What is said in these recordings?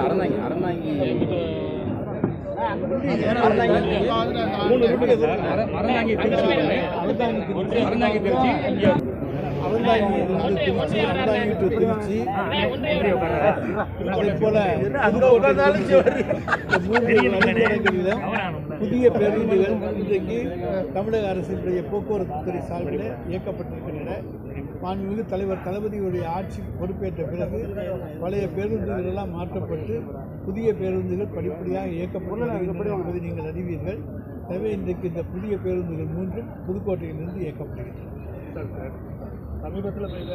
அறந்தாங்கி அறந்தாங்கி. இங்கே அறந்தாங்கி திருச்சி. அறந்தாங்கி திருச்சி. அதே புதிய பேருந்துகள் இன்றைக்கு தமிழக அரசினுடைய போக்குவரத்து துறை சார்பில் இயக்கப்பட்டிருக்கின்றன. மாண்புமிகு தலைவர் தளபதியுடைய ஆட்சி பொறுப்பேற்ற பிறகு பழைய பேருந்துகள் எல்லாம் மாற்றப்பட்டு புதிய பேருந்துகள் படிப்படியாக இயக்கப்பட்டு என்பதை நீங்கள் அறிவீர்கள். எனவே இன்றைக்கு இந்த புதிய பேருந்துகள் மூன்றும் புதுக்கோட்டையிலிருந்து இயக்கப்படுகின்றன சமீபத்தில் பெய்த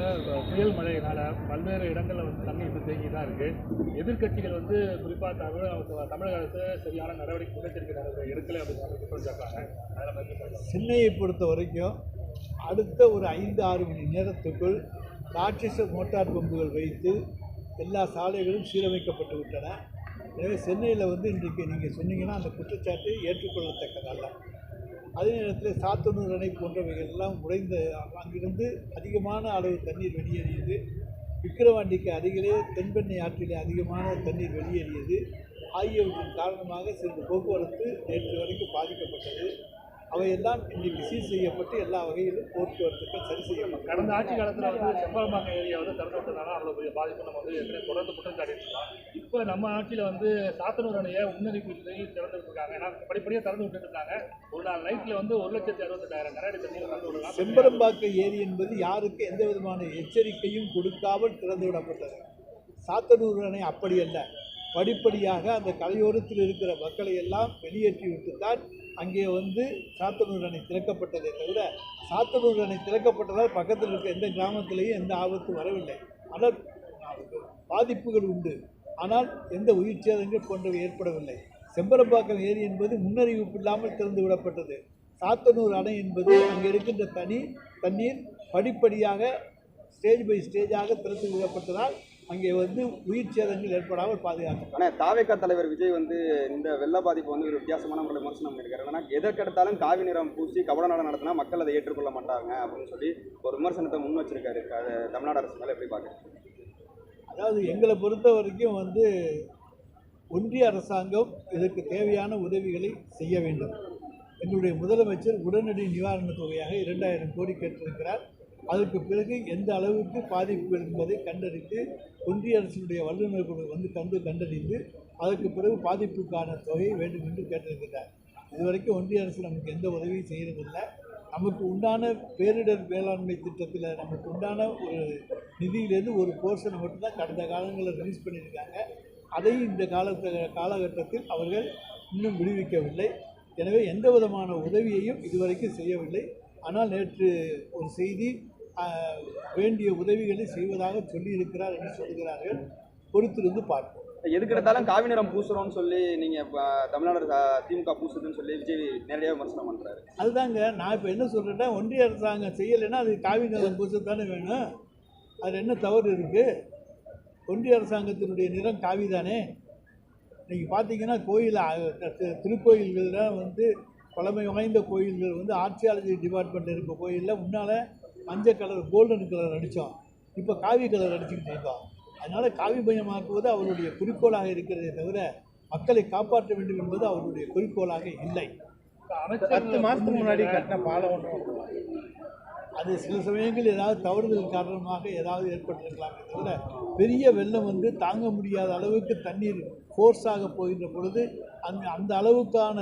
புயல் மழையினால் பல்வேறு இடங்களில் வந்து தண்ணி இப்போ தேங்கி தான் இருக்குது எதிர்க்கட்சிகள் வந்து குறிப்பாக தமிழக தமிழக அரசு சரியான நடவடிக்கை முன்னெச்சரிக்கை நடவடிக்கை எடுக்கலை அப்படின்னு சொல்லி குற்றம் அதில் சென்னையை பொறுத்த வரைக்கும் அடுத்த ஒரு ஐந்து ஆறு மணி நேரத்துக்குள் ராட்சச மோட்டார் பம்புகள் வைத்து எல்லா சாலைகளும் சீரமைக்கப்பட்டு விட்டன. எனவே சென்னையில் வந்து இன்றைக்கு நீங்கள் சொன்னீங்கன்னா அந்த குற்றச்சாட்டு ஏற்றுக்கொள்ளத்தக்கதல்ல. அதே நேரத்தில் சாத்தனூர் அணை போன்றவைகள் எல்லாம் உடைந்த அங்கிருந்து அதிகமான அளவு தண்ணீர் வெளியேறியது. விக்கிரவாண்டிக்கு அருகிலே தென்பெண்ணை ஆற்றிலே அதிகமான தண்ணீர் வெளியேறியது. ஆகியவற்றின் காரணமாக சிறிது போக்குவரத்து நேற்று வரைக்கும் பாதிக்கப்பட்டது. அவையெல்லாம் இன்றைக்கு சீர் செய்யப்பட்டு எல்லா வகையிலும் போக்குவரத்துகள் சரி செய்யப்பட்டது. கடந்த ஆட்சி காலத்தில் வந்து செம்பரம்பாக்கம் ஏரியா வந்து திறந்து விட்டதால அவ்வளோ பெரிய பாதிப்பு நம்ம வந்து ஏற்கனவே தொடர்ந்து குற்றம் சாட்டிட்டு இருக்கோம். இப்போ நம்ம ஆட்சியில் வந்து சாத்தனூர் அணையை முன்னறிவிப்பு செய்து திறந்து விட்டுருக்காங்க ஏன்னா படிப்படியாக திறந்து விட்டுட்டு இருக்காங்க. ஒரு நாள் நைட்டில் வந்து ஒரு லட்சத்தி அறுபத்தெட்டாயிரம் கனஅடி தண்ணீர் திறந்து விடலாம். செம்பரம்பாக்கம் ஏரி என்பது யாருக்கு எந்த விதமான எச்சரிக்கையும் கொடுக்காமல் திறந்து விடப்பட்டது. சாத்தனூர் அணை அப்படி அல்ல. படிப்படியாக அந்த கலையோரத்தில் இருக்கிற மக்களை எல்லாம் வெளியேற்றி விட்டுத்தான் அங்கே வந்து சாத்தனூர் அணை திறக்கப்பட்டதே தவிர சாத்தனூர் அணை திறக்கப்பட்டதால் பக்கத்தில் இருக்க எந்த கிராமத்திலேயும் எந்த ஆபத்தும் வரவில்லை. ஆனால் பாதிப்புகள் உண்டு. ஆனால் எந்த உயிர் சேதங்கள் போன்றவை ஏற்படவில்லை. செம்பரம்பாக்கம் ஏரி என்பது முன்னறிவிப்பு இல்லாமல் திறந்து விடப்பட்டது. சாத்தனூர் அணை என்பது அங்கே இருக்கின்ற தனி தண்ணீர் படிப்படியாக ஸ்டேஜ் பை ஸ்டேஜாக திறந்து விடப்பட்டதால் அங்கே வந்து உயிர் சேதங்கள் ஏற்படாமல் பாதுகாக்கப்பட்டது ஆனால் தாவேக்கா தலைவர் விஜய் வந்து இந்த வெள்ள பாதிப்பு வந்து ஒரு வித்தியாசமான முறையில் விமர்சனம் பண்ணியிருக்காரு. ஏன்னா எதற்கெடுத்தாலும் காவி நிறம் பூசி கபட நாடம் நடத்தினா மக்கள் அதை ஏற்றுக்கொள்ள மாட்டாங்க அப்படின்னு சொல்லி ஒரு விமர்சனத்தை முன் வச்சிருக்காரு. தமிழ்நாடு அரசு மேலே எப்படி பார்க்குறேன் அதாவது எங்களை பொறுத்த வரைக்கும் வந்து ஒன்றிய அரசாங்கம் இதற்கு தேவையான உதவிகளை செய்ய வேண்டும். எங்களுடைய முதலமைச்சர் உடனடி நிவாரணத் தொகையாக இரண்டாயிரம் கோடி கேட்டிருக்கிறார். அதற்கு பிறகு எந்த அளவுக்கு பாதிப்பு என்பதை கண்டறிந்து ஒன்றிய அரசினுடைய வல்லுநர் குழு வந்து கண்டு கண்டறிந்து அதற்கு பிறகு பாதிப்புக்கான தொகை வேண்டும் என்று கேட்டிருக்கிறார். இதுவரைக்கும் ஒன்றிய அரசு நமக்கு எந்த உதவியும் செய்யறதில்லை. நமக்கு உண்டான பேரிடர் மேலாண்மை திட்டத்தில் நமக்கு உண்டான ஒரு நிதியிலேருந்து ஒரு போர்ஷனை மட்டும்தான் கடந்த காலங்களில் ரிலீஸ் பண்ணியிருக்காங்க. அதையும் இந்த காலத்த காலகட்டத்தில் அவர்கள் இன்னும் விடுவிக்கவில்லை. எனவே எந்த விதமான உதவியையும் இதுவரைக்கும் செய்யவில்லை. ஆனால் நேற்று ஒரு செய்தி வேண்டிய உதவிகளை செய்வதாக சொல்லியிருக்கிறார் என்று சொல்கிறார்கள். பொறுத்திருந்து பார்ப்போம். எதுக்கெடுத்தாலும் காவி நிறம் பூசுறோம்னு சொல்லி நீங்கள் தமிழ்நாடு திமுக பூசுதுன்னு சொல்லி விஜய் நேரடியாக விமர்சனம் பண்ணுறாரு அதுதாங்க நான் இப்போ என்ன சொல்கிறேன்னா ஒன்றிய அரசாங்கம் செய்யலைன்னா அது காவி நிலம் பூசத்தானே வேணும். அது என்ன தவறு இருக்குது ஒன்றிய அரசாங்கத்தினுடைய நிறம் காவி தானே நீங்கள் பார்த்தீங்கன்னா கோயில் திருக்கோயில்களில் வந்து பழமை வாய்ந்த கோயில்கள். வந்து ஆர்ச்சியாலஜி டிபார்ட்மெண்ட் இருக்க கோயிலில் முன்னால் மஞ்சள் கலர் கோல்டன் கலர் அடித்தோம் இப்போ காவி கலர் அடிச்சுக்கிட்டு இருக்கோம் அதனால் காவிமயமாக்குவது அவருடைய குறிக்கோளாக இருக்கிறதே தவிர மக்களை காப்பாற்ற வேண்டும் என்பது அவருடைய குறிக்கோளாக இல்லை. பத்து மாதத்துக்கு முன்னாடி கட்டின பாலம் ஒன்று அது சில சமயங்கள் ஏதாவது தவறுதல் காரணமாக ஏதாவது ஏற்பட்டிருக்கலாமே. தவிர பெரிய வெள்ளம் வந்து தாங்க முடியாத அளவுக்கு தண்ணீர் ஃபோர்ஸாக போகின்ற பொழுது அந்த அந்த அளவுக்கான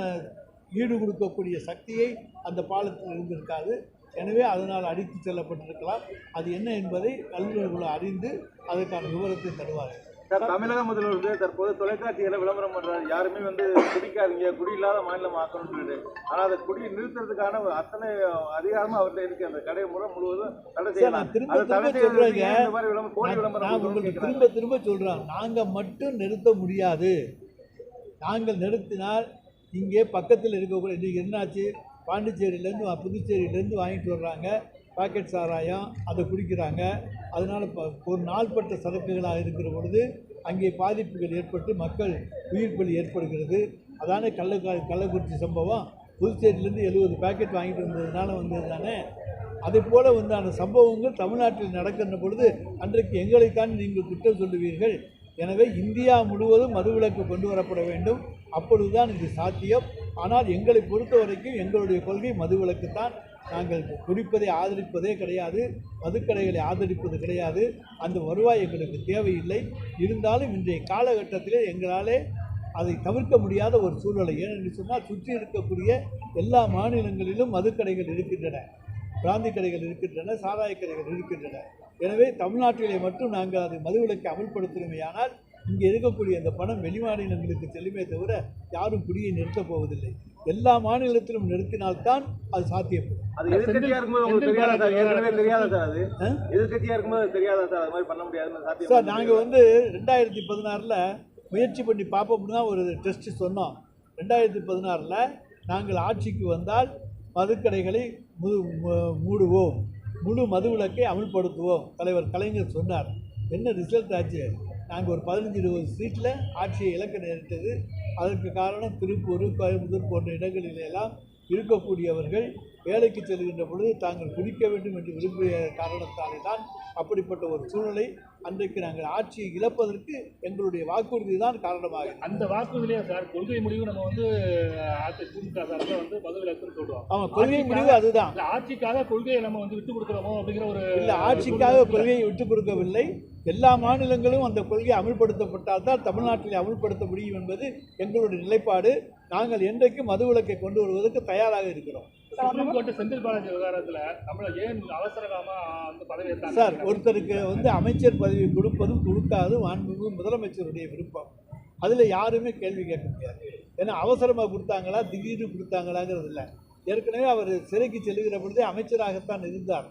ஈடு கொடுக்கக்கூடிய சக்தியை அந்த பாலத்தில் இருந்திருக்காது. எனவே அதனால் அடித்து செல்லப்பட்டிருக்கலாம். அது என்ன என்பதை வல்லுநர்கள் அறிந்து அதற்கான விவரத்தை தருவார்கள். சார் தமிழக முதல்வர் வந்து தற்போது தொலைக்காட்சிகளை விளம்பரம் பண்றாரு. யாருமே வந்து குடிக்காதீங்க குடி இல்லாத மாநிலம் ஆக்கணும்னு சொல்லிட்டு ஆனா அதை குடி நிறுத்துறதுக்கான ஒரு அத்தனை அதிகாரமும் அவர்கிட்ட இருக்கு. அந்த கடை முறை முழுவதும் தடை செய்யலாம். திரும்ப திரும்ப. திரும்ப திரும்ப சொல்கிறோம் நாங்கள் மட்டும் நிறுத்த முடியாது. நாங்கள் நிறுத்தினால் இங்கே பக்கத்தில் இருக்கக்கூடிய இன்றைக்கி என்னாச்சு? பாண்டிச்சேரியிலேருந்து புதுச்சேரியிலேருந்து வாங்கிட்டு வர்றாங்க. பாக்கெட் சாராயம் அதை குடிக்கிறாங்க. அதனால் இப்போ ஒரு நாள்பட்ட சரக்குகளாக இருக்கிற பொழுது அங்கே பாதிப்புகள் ஏற்பட்டு மக்கள் உயிர் பலி ஏற்படுகிறது. அதானே கள்ள கள்ளக்குறிச்சி சம்பவம். புதுச்சேரியிலேருந்து எழுபது பாக்கெட் வாங்கிட்டு வந்ததுனால வந்தது தானே? அதே போல் வந்து அந்த சம்பவங்கள் தமிழ்நாட்டில் நடக்கின்ற பொழுது அன்றைக்கு எங்களைத்தான் நீங்கள் குற்றம் சொல்லுவீர்கள். எனவே இந்தியா முழுவதும் மதுவிலக்கு கொண்டு வரப்பட வேண்டும். அப்பொழுதுதான் இது சாத்தியம். ஆனால் எங்களை பொறுத்த வரைக்கும் எங்களுடைய கொள்கை மதுவிலக்கு தான் நாங்கள் குடிப்பதை ஆதரிப்பதே கிடையாது மதுக்கடைகளை ஆதரிப்பது கிடையாது. அந்த வருவாய் எங்களுக்கு தேவையில்லை. இருந்தாலும் இன்றைய காலகட்டத்திலே எங்களாலே அதை தவிர்க்க முடியாத ஒரு சூழ்நிலை. ஏனென்று சொன்னால் சுற்றி இருக்கக்கூடிய எல்லா மாநிலங்களிலும் மதுக்கடைகள் இருக்கின்றன. பிராந்தி கடைகள் இருக்கின்றன சாராய கடைகள் இருக்கின்றன. எனவே தமிழ்நாட்டிலே மட்டும் நாங்கள் அதை மதுவிலக்கை அமல்படுத்தினமையானால் இங்கே இருக்கக்கூடிய அந்த பணம் வெளிமாநிலங்களுக்கு செல்லுமே தவிர யாரும் குடியை நிறுத்தப் போவதில்லை. எல்லா மாநிலத்திலும் நிறுத்தினால்தான் அது சாத்தியப்படும். அது எதிர்கட்சியா இருக்கும்போது உங்களுக்கு தெரியாதா சார்? ஏற்கனவே தெரியாதா சார் அது? எதிர்கட்சியா இருக்கும்போது தெரியாதா சார்? அது மாதிரி பண்ண சாத்தியம் சார் நாங்கள் வந்து ரெண்டாயிரத்தி பதினாறில் முயற்சி பண்ணி பார்ப்போம்னு தான் ஒரு டெஸ்ட் சொன்னோம். ரெண்டாயிரத்தி பதினாறில் நாங்கள் ஆட்சிக்கு வந்தால் மதுக்கடைகளை மு மு- மூடுவோம். முழு மதுவிலக்கை அமல்படுத்துவோம். தலைவர் கலைஞர் சொன்னார். என்ன ரிசல்ட் ஆச்சு? நாங்கள் ஒரு பதினஞ்சு இருபது சீட்டில் ஆட்சியை இழக்க நேரிட்டது. அதற்கு காரணம் திருப்பூர் கோயம்புத்தூர் போன்ற இடங்களிலெல்லாம் இருக்கக்கூடியவர்கள் வேலைக்கு செல்கின்ற பொழுது தாங்கள் குடிக்க வேண்டும் என்று விரும்பிய காரணத்தாலே தான் அப்படிப்பட்ட ஒரு சூழ்நிலை அன்றைக்கு நாங்கள் ஆட்சியை இழப்பதற்கு எங்களுடைய வாக்குறுதி தான் காரணமாக அந்த வாக்குறுதியிலே சார் கொள்கை முடிவு நம்ம வந்து ஆட்சி திமுக சார்பில் வந்து மதுவிலக்குன்னு சொல்றோம் ஆமாம் கொள்கை முடிவு அதுதான். ஆட்சிக்காக கொள்கையை நம்ம வந்து விட்டு கொடுக்குறோமோ அப்படிங்கிற ஒரு இல்லை ஆட்சிக்காக கொள்கையை விட்டுக் கொடுக்கவில்லை. எல்லா மாநிலங்களும் அந்த கொள்கை அமல்படுத்தப்பட்டால் தான் தமிழ்நாட்டில் அமல்படுத்த முடியும் என்பது எங்களுடைய நிலைப்பாடு. நாங்கள் என்றைக்கு மதுவிலக்கை கொண்டு வருவதற்கு தயாராக இருக்கிறோம். சார் ஒருத்தருக்கு வந்து அமைச்சர் பதவி கொடுப்பதும் கொடுக்காதும் மாண்புமிகு முதலமைச்சருடைய விருப்பம். அதில் யாருமே கேள்வி கேட்க முடியாது. ஏன்னா அவசரமாக கொடுத்தாங்களா திடீர்னு கொடுத்தாங்களாங்கிறது இல்லை. ஏற்கனவே அவர் சிறைக்கு செல்லுகிற பொழுதே அமைச்சராகத்தான் இருந்தார்.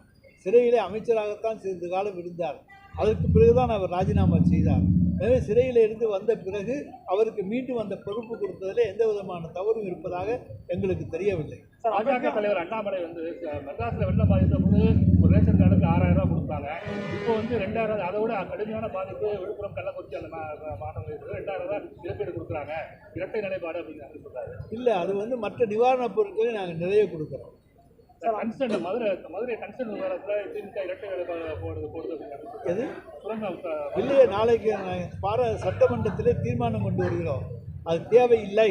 சிறையிலே அமைச்சராகத்தான் சிறிது காலம் இருந்தார். அதற்கு பிறகுதான் அவர் ராஜினாமா செய்தார். எனவே சிறையில் இருந்து வந்த பிறகு அவருக்கு மீண்டும் அந்த பொறுப்பு கொடுத்ததில் எந்த விதமான தவறும் இருப்பதாக எங்களுக்கு தெரியவில்லை. பாஜக தலைவர் அண்ணாமலை வந்து மெட்ராஸ்ல வெள்ள பாதித்த போது ஒரு ரேஷன் கார்டுக்கு ஆறாயிரம் ரூபாய் கொடுத்தாங்க. இப்போ வந்து ரெண்டாயிரம் அதை விட கடுமையான பாதிப்பு விழுப்புரம் கள்ளக்குறிச்சி அந்த மா- மாநிலங்களுக்கு ரெண்டாயிரம் ரூபாய் இழப்பீடு கொடுக்குறாங்க. இரட்டை நிலைப்பாடு அப்படின்னு சொல்றாரு. இல்லை அது வந்து மற்ற நிவாரணப் பொருட்களை நாங்கள் நிறைய கொடுக்குறோம். கன்சர்ன் மதுரை மதுரை கன்சர்ன் திமுக இரட்டை போடுறது அப்படின்னு எது? சுரங்கம் இல்லையே நாளைக்கு பார சட்டமன்றத்திலே தீர்மானம் கொண்டு வருகிறோம். அது தேவையில்லை.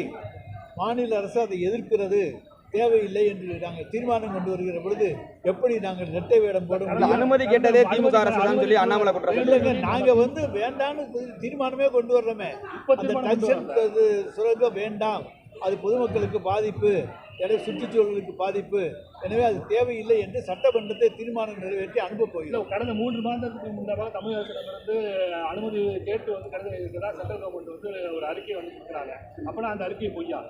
மாநில அரசு அதை எதிர்க்கிறது. தேவையில்லை என்று நாங்கள் தீர்மானம் கொண்டு வருகிற பொழுது எப்படி நாங்கள் இரட்டை வேடம் போட அனுமதி கேட்டதே திமுக அரசு தான் சொல்லி அண்ணாமலை குற்றம் இல்லைங்க நாங்கள் வந்து வேண்டான்னு தி- தீர்மானமே கொண்டு வர்றோமே. அந்த இது சுரங்கம் வேண்டாம். அது பொதுமக்களுக்கு பாதிப்பு. எனவே சுற்றுச்சூழலுக்கு பாதிப்பு. எனவே அது தேவையில்லை என்று சட்டமன்றத்தை தீர்மானம் நிறைவேற்றி அனுப்பப் போகிறோம் கடந்த மூன்று மாதத்துக்கு முன்னதாக தமிழக அரசிடமிருந்து அனுமதி கேட்டு வந்து கடிதம் இருக்கிறதா சென்ட்ரல் கவர்மெண்ட் வந்து ஒரு அறிக்கை வந்து கொடுக்குறாங்க. அப்பனா அந்த அறிக்கை பொய்யா?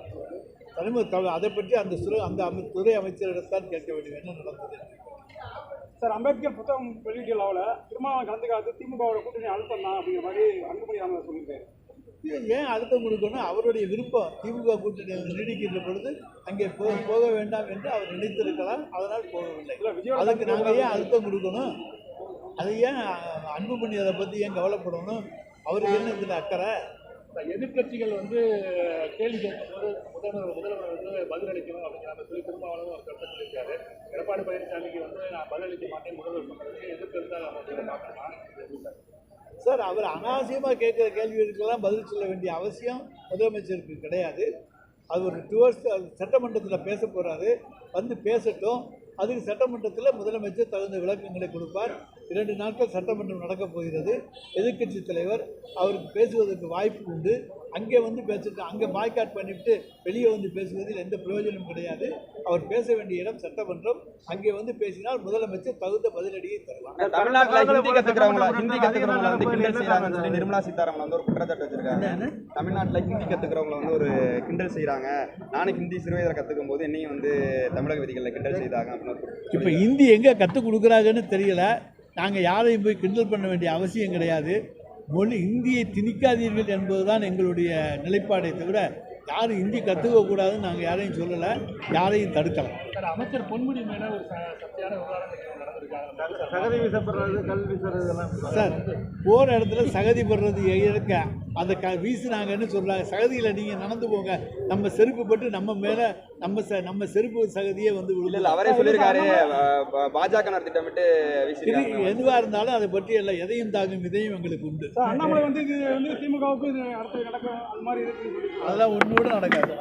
தலைமை அதை பற்றி அந்த சுர அந்த அமை துறை அமைச்சரிடத்தான் கேட்க வேண்டும். என்ன நடந்தது. சார் அம்பேத்கர் புத்தகம் வெளியீட்டு விழாவில் திருமாவளவன் கலந்துக்காது திமுகவோட கூட்டணி அழுத்தம் தான் அப்படிங்கிற மாதிரி அன்புமணி ராமதாஸ் சொல்லியிருக்காரு. ஏன் அழுத்தம் கொடுக்கணும் அவருடைய விருப்பம் திமுக கூட்டணி நீடிக்கின்ற பொழுது அங்கே போ போக வேண்டாம் என்று அவர் நினைத்திருக்கலாம். அதனால் போகவில்லை. அதுக்கு நாங்கள் ஏன் அழுத்தம் கொடுக்கணும் அது ஏன் அன்புமணி அதை பற்றி ஏன் கவலைப்படணும்? அவருக்கு என்ன இதில் அக்கறை? இந்த எதிர்க்கட்சிகள் வந்து கேள்வி கேட்கும்போது முதல்வர் முதல்வர் வந்து பதிலளிக்கணும் அப்படிங்கிற சொல்லி திருமாவளவன் ஒரு கருத்தை சொல்லியிருக்காரு. எடப்பாடி பழனிசாமிக்கு வந்து நான் பதிலளிக்க மாட்டேன் முதல்வர் சொன்னதுக்கு எதிர்க்கருத்தாக நம்ம வந்து பார்க்கணுமா. சார் அவர் அனாவசியமாக கேட்குற கேள்விகளுக்கெல்லாம் பதில் சொல்ல வேண்டிய அவசியம் முதலமைச்சருக்கு கிடையாது. அது ஒரு டுவர்ஸ் சட்டமன்றத்தில் பேச போகிறாரு வந்து பேசட்டும். அதுக்கு சட்டமன்றத்தில் முதலமைச்சர் தகுந்த விளக்கங்களை கொடுப்பார். இரண்டு நாட்கள் சட்டமன்றம் நடக்கப் போகிறது. எதிர்க்கட்சி தலைவர் அவருக்கு பேசுவதற்கு வாய்ப்பு உண்டு. அங்கே வந்து பேசிட்டு அங்கே பாய்காட் பண்ணிவிட்டு வெளியே வந்து பேசுவதில் எந்த பிரயோஜனமும் கிடையாது. அவர் பேச வேண்டிய இடம் சட்டமன்றம். அங்கே வந்து பேசினால் முதலமைச்சர் தகுந்த பதிலடியை தருவார். தமிழ்நாட்டுல ஹிந்தி கத்துக்கிறவங்கள? ஹிந்தி கத்துக்கிறவங்கள வந்து கிண்டல் செய்யறாங்கன்னு சொல்லி நிர்மலா சீதாராமன் வந்து ஒரு குற்றச்சாட்டு வச்சிருக்காங்க தமிழ்நாட்டுல ஹிந்தி கத்துக்கிறவங்கள வந்து ஒரு கிண்டல் செய்றாங்க. நானும் ஹிந்தி சிறுவயதில் கத்துக்கும் போது என்னையும் வந்து தமிழக விதிகளில் கிண்டல் செய்தாங்க அப்படின்னு இப்போ ஹிந்தி எங்கே கற்றுக் கொடுக்குறாங்கன்னு தெரியல. நாங்கள் யாரையும் போய் கிண்டல் பண்ண வேண்டிய அவசியம் கிடையாது. மொழி இந்தியை திணிக்காதீர்கள் என்பதுதான் எங்களுடைய நிலைப்பாடை தவிர யாரும் ஹிந்தி கற்றுக்க கூடாதுன்னு நாங்கள் யாரையும் சொல்லலை யாரையும் தடுக்கலை. சார் அமைச்சர் பொன்முடி மேல ஒரு சகதி சார் போகிற இடத்துல சகதி படுறது இருக்க அந்த க வீசினாங்கன்னு சொல்கிறாங்க சகதியில் நீங்கள் நடந்து போங்க. நம்ம செருப்பு பட்டு நம்ம மேலே நம்ம ச நம்ம செருப்பு சகதியே வந்து இல்ல அவரே சொல்லியிருக்காரு. பாஜக திட்டமிட்டு இது எதுவாக இருந்தாலும் அதை பற்றி எல்லாம் எதையும் தாங்கும் இதையும் எங்களுக்கு உண்டு. அண்ணாமலை வந்து இது வந்து திமுகவுக்கு இது அடுத்து நடக்கும் அது மாதிரி அதெல்லாம் ஒன்றோடு நடக்காது.